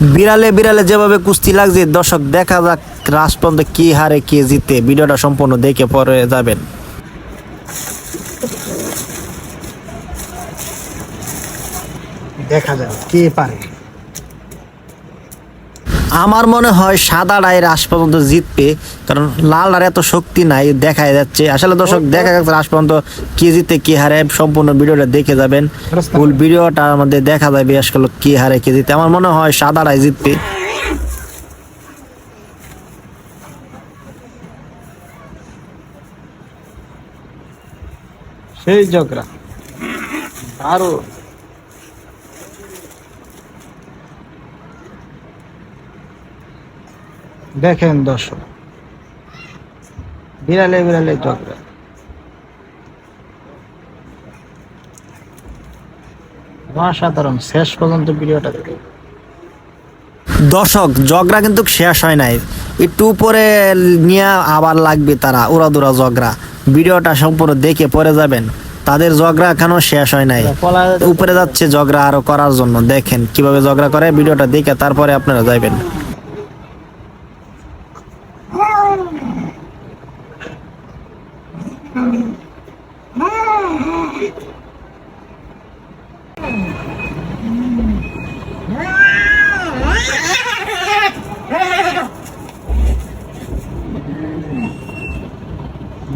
বিড়ালে বিড়ালে যেভাবে কুস্তি লাগছে, দর্শক, দেখা যাক রাজপন্থ কি হারে কে জিতে। ভিডিওটা সম্পূর্ণ দেখে পরে যাবেন। দেখা যাবে কে পারে। আমার মনে হয় সাদা রায় রাস পর্যন্ত জিতবে কারণ লাল আর এত শক্তি নাই দেখা যাচ্ছে। আসলে দর্শক দেখা যাচ্ছে রাস পর্যন্ত কে জিতে কে হারে সম্পূর্ণ ভিডিওটা দেখে যাবেন। ফুল ভিডিওটা আমাদের দেখা যাবে আসলে কে হারে কে জিতে। আমার মনে হয় সাদা রায় জিতবে। সেই ঝগড়া আরও দেখেন দর্শক। বিড়ালে বিড়ালে ঝগড়া। অসাধারণ, শেষ পর্যন্ত ভিডিওটা দেখে দর্শক জগরা কিন্তু শেষ হয় নাই। একটু উপরে নিয়ে আবার লাগবে তারা, উড়াদুরা জগরা ভিডিওটা সম্পূর্ণ দেখে পরে যাবেন। তাদের জগরা এখনও শেষ হয় নাই। উপরে যাচ্ছে জগরা আরও করার জন্য। দেখেন কীভাবে জগরা করে, ভিডিওটা দেখে তারপরে আপনারা যাবেন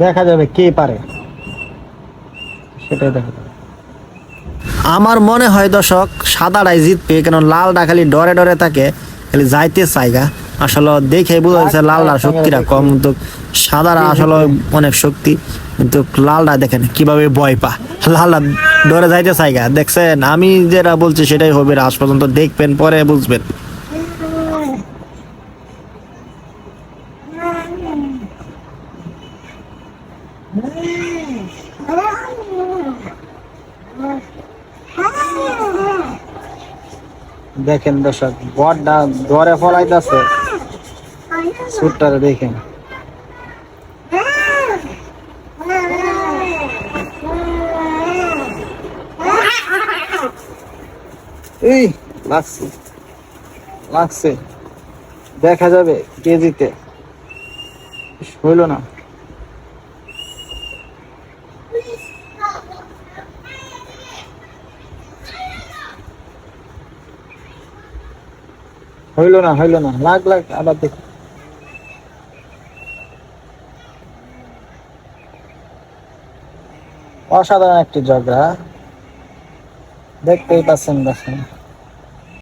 দেখা যাবে কে পারে। সেটাই দেখা যাবে। আমার মনে হয় দর্শক, সাদাটাই জিতবে, কেন লালটা খালি ডরে ডরে থাকে, খালি যাইতে চাইগা আসলে দেখে বোঝা যাচ্ছে লালটা শক্তিটা কম, কিন্তু সাদারা আসলে অনেক শক্তি। কিন্তু লালটা দেখেন কীভাবে ভয় পা লালটা ডরে যাইতে চাইগা দেখছেন, আমি যেটা বলছি সেটাই হবে আজ পর্যন্ত দেখবেন, পরে বুঝবেন। দেখেন দর্শক বড়টা ধরে ফলাইতেছে। সুটটারে দেখেন। এই, লাগছে। লাগছে। দেখা যাবে কেজিতে। হইল না। হইল না হইল না। লাগ লাগ, আবার দেখ। অসাধারণ একটি ঝগড়া। দেখতেই পাচ্ছেন দেখেন।